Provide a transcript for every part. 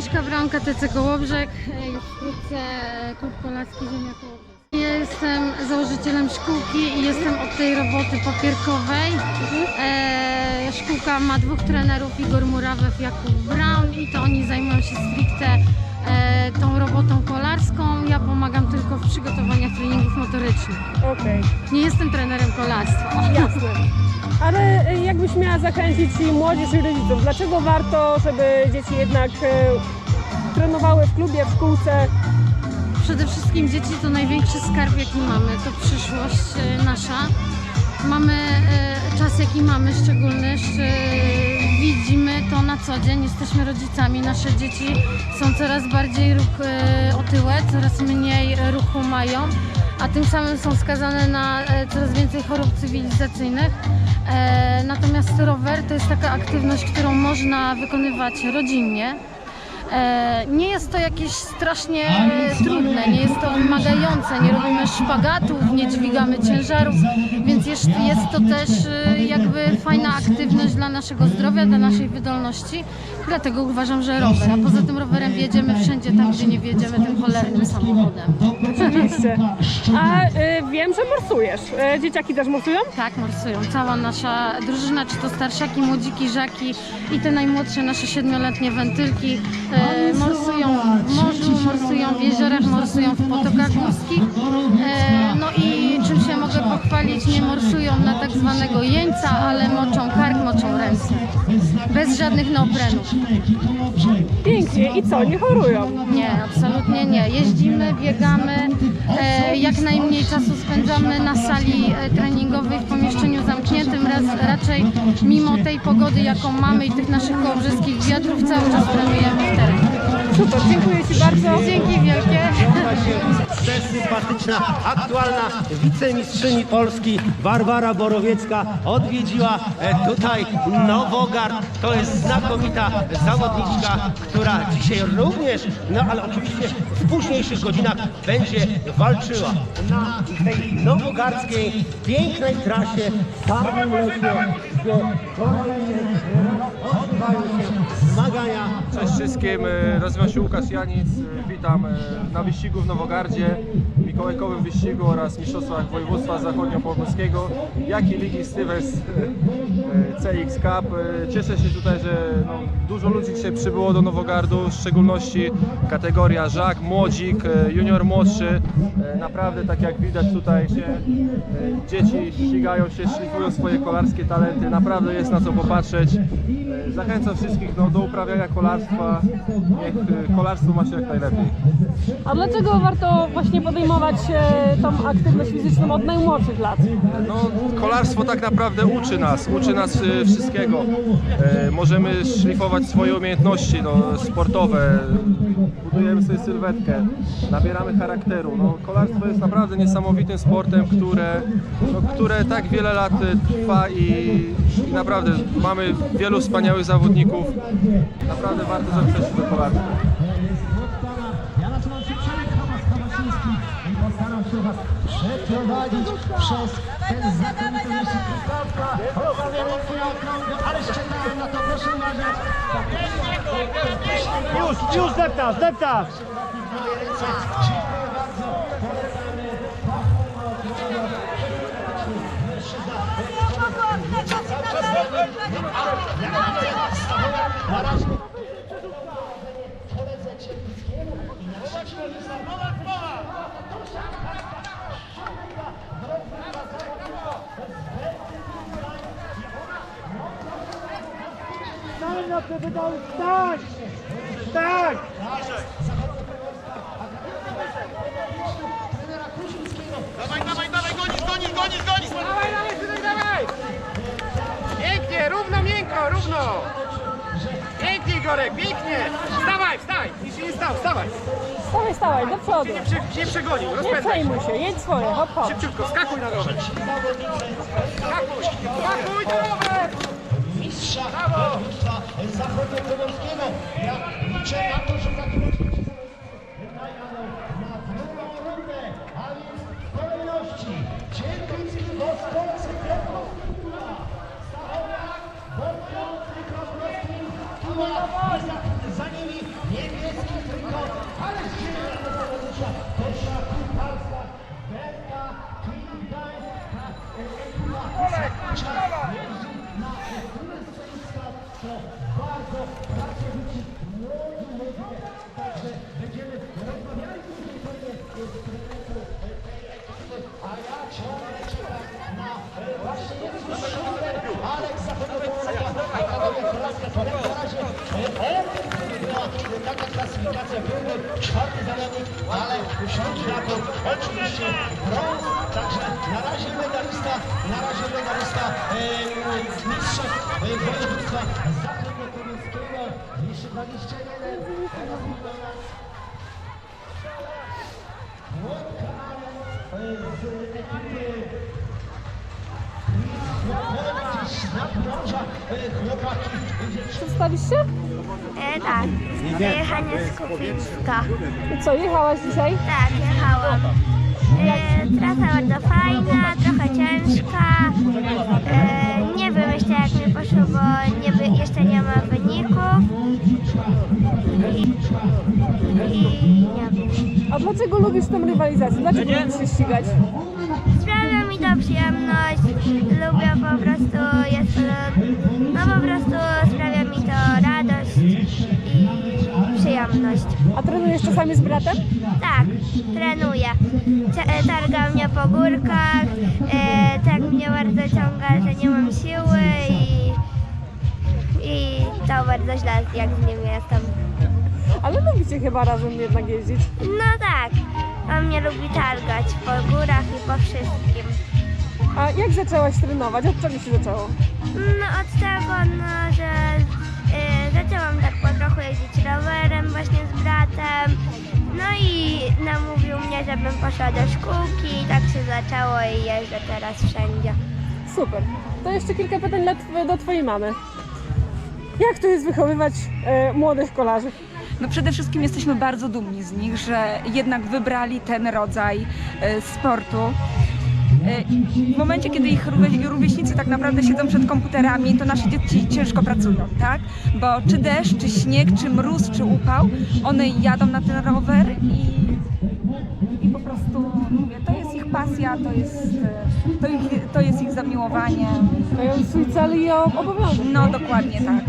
Agnieszka Bramka, TC Kołobrzeg, już wkrótce e, Klub Kolarski Ziemia Kołobrzeg. Ja jestem założycielem szkółki i jestem od tej roboty papierkowej. E, szkółka ma dwóch trenerów, Igor Murawew, Jakub Braun i to oni zajmują się stricte e, tą robotą kolarską. Ja pomagam tylko w przygotowaniach treningów motorycznych. Okej, Nie jestem trenerem kolarstwa. jasne. Ale jakbyś miała zachęcić młodzież i rodziców, dlaczego warto, żeby dzieci jednak y, trenowały w klubie, w szkółce? Przede wszystkim dzieci to największy skarb, jaki mamy. To przyszłość e, nasza. Mamy e, czas, jaki mamy szczególny. sz- Widzimy to na co dzień. Jesteśmy rodzicami. Nasze dzieci są coraz bardziej ruch, e, otyłe, coraz mniej e, ruchu mają, a tym samym są skazane na e, coraz więcej chorób cywilizacyjnych. E, Natomiast rower to jest taka aktywność, którą można wykonywać rodzinnie. E, Nie jest to jakieś strasznie e, trudne, nie jest to wymagające, nie robimy szpagatów, nie dźwigamy ciężarów, więc jest, jest to też e, jakby fajna aktywność dla naszego zdrowia, dla naszej wydolności. Dlatego uważam, że rower, a poza tym rowerem wjedziemy wszędzie tam, gdzie nie wjedziemy tym cholernym samochodem. Oczywiście. A y, wiem, że morsujesz. Y, dzieciaki też morsują? Tak, morsują. Cała nasza drużyna, czy to starszaki, młodziki, żaki i te najmłodsze nasze siedmioletnie wentylki e, morsują w morzu, morsują w jeziorach, morsują w potokach górskich. E, no i czym się mogę pochwalić, nie morsują na tak zwanego jeńca, ale moczą kark, moczą ręce. Bez żadnych neoprenów. Pięknie. I co, nie chorują? Nie, absolutnie nie. Jeździmy, biegamy, jak najmniej czasu spędzamy na sali e, treningowej w pomieszczeniu zamkniętym. Raz, raczej mimo tej pogody, jaką mamy i tych naszych kołobrzyskich wiatrów, cały czas trenujemy w terenie. Super, dziękuję Ci bardzo. Dzięki wielkie. Przesympatyczna, aktualna wicemistrzyni Polski Barbara Borowiecka odwiedziła e, tutaj Nowogard. To jest znakomita zawodniczka, która dzisiaj również, no ale oczywiście w późniejszych godzinach będzie walczyła na tej nowogardzkiej pięknej trasie gdzie się zmagania Cześć wszystkim, e, nazywam się Łukasz Janic, e, witam e, na wyścigu w Nowogardzie, mikołajkowym wyścigu oraz mistrzostwach województwa zachodniopomorskiego, jak i Ligi Stevens e, CX Cup. Cieszę się tutaj, że no, dużo ludzi dzisiaj przybyło do Nowogardu, w szczególności kategoria żak, młodzik, junior młodszy. Naprawdę, tak jak widać tutaj się dzieci ścigają się, szlifują swoje kolarskie talenty, naprawdę jest na co popatrzeć. Zachęcam wszystkich no, do uprawiania kolarstwa. Niech e, kolarstwo ma się jak najlepiej. A dlaczego warto właśnie podejmować e, tą aktywność fizyczną od najmłodszych lat? No, kolarstwo tak naprawdę uczy nas, uczy nas e, wszystkiego. E, możemy szlifować swoje umiejętności no, sportowe, budujemy sobie sylwetkę, nabieramy charakteru. No, kolarstwo jest naprawdę niesamowitym sportem, które, no, które tak wiele lat trwa i, i naprawdę mamy wielu wspaniałych zawodników. Naprawdę warto zapisać się do kolarstwa. Się Was przeprowadzić przez ten znakomity montują okrągłe, ale na to, proszę uważać. Już, już deptasz, deptasz! Moje ręce, dziękuję bardzo. Polecamy razie koledze Czernickiemu i na trzecim Te wydały, stań! Stań! Dawaj, dawaj, dawaj, gonisz, gonisz, gonisz, gonisz! Dawaj, dawaj, synek, dawaj! Pięknie, równo, miękko, równo! Pięknie, Igorek, pięknie! Wstawaj, wstawaj! Nic się nie stało, wstawaj! Stawaj, stawaj, do przodu. Nie, prze, nie przegonił, Nie rozpędzaj się! przejmuj się, jedź swoje, hop hop. Szybciutko, skakuj na rower! Skakuj, skakuj, na rower! Mistrza województwa zachodniopomorskiego. Ja liczę na to, że za wydają na drugą rundę, a więc w kolejności Dziękicki, Boskowcy, Krakowski, Stachowiak, Bokujący, Krosnowski, Kuba, i za, za nimi niebieski trykot, ale ściela do zawodnicza, Tosia Kucharska, Berta, Klindańska, ekipa Zakucza 12 brąz, także na razie medalista, na razie medalista e, mistrza e, województwa zachodnio koryńskiego, jeszcze 21, teraz nas z ekipy Przedstawisz się? E, tak. E, Hania Skupicka. I co, jechałaś dzisiaj? Tak, jechałam. Trasa bardzo fajna, trochę ciężka. E, nie wiem jeszcze jak mi poszło, bo nie, jeszcze nie ma wyników. I, i nie wiem. A dlaczego lubisz tę rywalizację? Dlaczego lubisz się ścigać? Sprawia mi to przyjemność, lubię po prostu, jest no po prostu sprawia mi to radość i przyjemność. A trenujesz czasami z bratem? Tak, trenuję. Cia- e, Targa mnie po górkach, e, tak mnie bardzo ciąga, że nie mam siły i, i to bardzo źle, jak z nim jestem. Ale lubicie chyba razem jednak jeździć. No tak, on mnie lubi targać po górach i po wszystkim. A jak zaczęłaś trenować? Od czego się zaczęło? No od tego, no, że zaczęłam tak po trochu jeździć rowerem właśnie z bratem. No i namówił mnie, żebym poszła do szkółki i tak się zaczęło i jeżdżę teraz wszędzie. Super. To jeszcze kilka pytań dla do Twojej mamy. Jak to jest wychowywać e, młodych kolarzy? No przede wszystkim jesteśmy bardzo dumni z nich, że jednak wybrali ten rodzaj e, sportu. E, W momencie, kiedy ich rówie- rówieśnicy tak naprawdę siedzą przed komputerami, to nasze dzieci ciężko pracują, tak? Bo czy deszcz, czy śnieg, czy mróz, czy upał, one jadą na ten rower i, i po prostu mówię, to jest ich pasja, to jest, to ich, to jest ich zamiłowanie. Mają swój cel i obowiązek. No dokładnie tak.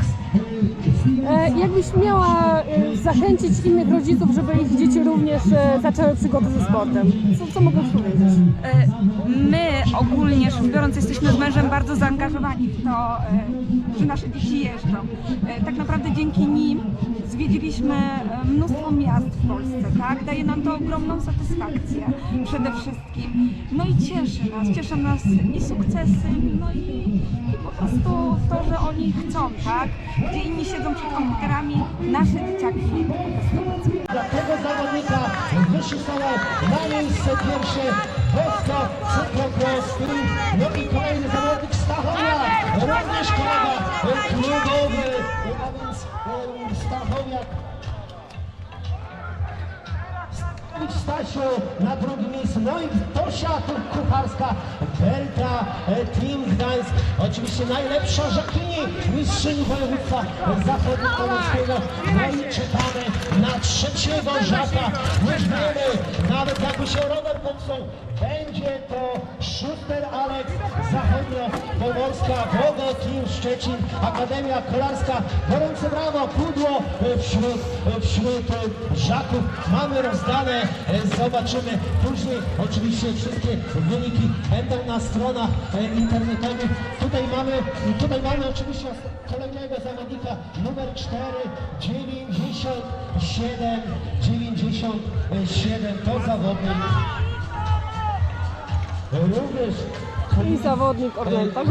E, jakbyś miała e, zachęcić innych rodziców, żeby ich dzieci również e, zaczęły przygody ze sportem? Co, co mogę powiedzieć? My ogólnie rzecz biorąc jesteśmy z mężem bardzo zaangażowani w to, że nasze dzieci jeżdżą. Tak naprawdę dzięki nim zwiedziliśmy mnóstwo miast w Polsce, tak? Daje nam to ogromną satysfakcję przede wszystkim. No i cieszy nas, cieszą nas i sukcesy, no i, i po prostu to, że oni chcą, tak? Gdzie inni siedzą przed komputerami, nasze dzieciaki pracują. Dla tego zawodnika wyszukało na miejsce pierwsze Polska Cyklocross Team. No i kolejny zawodnik Stasiu na drugim miejscu, no i Tosia tu- Kucharska, Delta e, Team Gdańsk, oczywiście najlepsza Żakini, mistrzyni województwa zachodniopomorskiego, no i czekamy na trzeciego Żaka, już wiemy, nawet jakby się rodem popsuł, będzie to Schuster Aleks, zachodniopomorska, Wogo Team Szczecin, Akademia Kolarska, gorące brawo, pudło wśród, wśród Żaków, mamy rozdane, e, zobaczymy. Później, oczywiście wszystkie wyniki będą na stronach e, internetowych, tutaj mamy, tutaj mamy oczywiście kolejnego zawodnika, numer 4, 97, 97, to zawodnik również I zawodnik Orlęta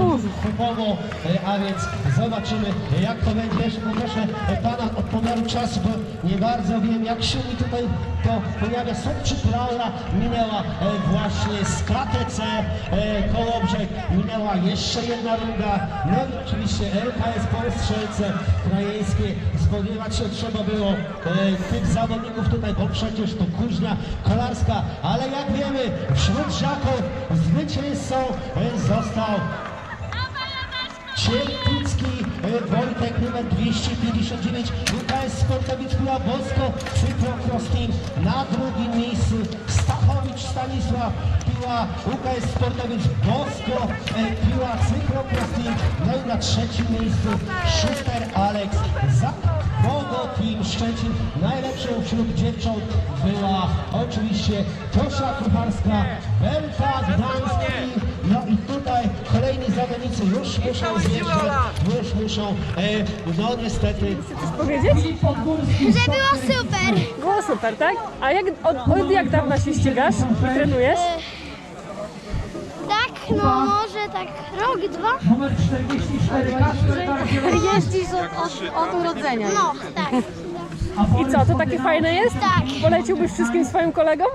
kupowo, e, a więc zobaczymy jak to będzie. Jeszcze poproszę pana od pomiaru czasu, bo nie bardzo wiem jak się mi tutaj to pojawia. Sobczyk Laura minęła e, właśnie z KTC e, Kołobrzeg, minęła jeszcze jedna runda. No i oczywiście LKS Polstrzelce Krajeńskie. Spodziewać się trzeba było tych zawodników tutaj, bo przecież to kuźnia kolarska, ale jak wiemy wśród żaków zwycięzcą został Cierpicki e, Wojtek numer 259, UKS Sportowiec Piła Bosko, Team na drugim miejscu, Stachowicz Stanisław, Piła UKS Sportowiec Bosko, e, Piła Cyklokross Team, no i na trzecim miejscu Schuster Alex za Bogo Team Szczecin. Najlepszą wśród dziewcząt była oczywiście Tosia Kucharska, Belka Gdański. No i tutaj kolejni zawodnicy już muszą zjeżdżać, już muszą, e, no niestety Chcesz powiedzieć? Że było super. Było super, tak? A jak, od, od jak dawna się ścigasz i trenujesz? Tak, no może tak rok, dwa? Jeździsz od, od, od urodzenia. No, tak. I co, to takie fajne jest? Tak. Poleciłbyś wszystkim swoim kolegom?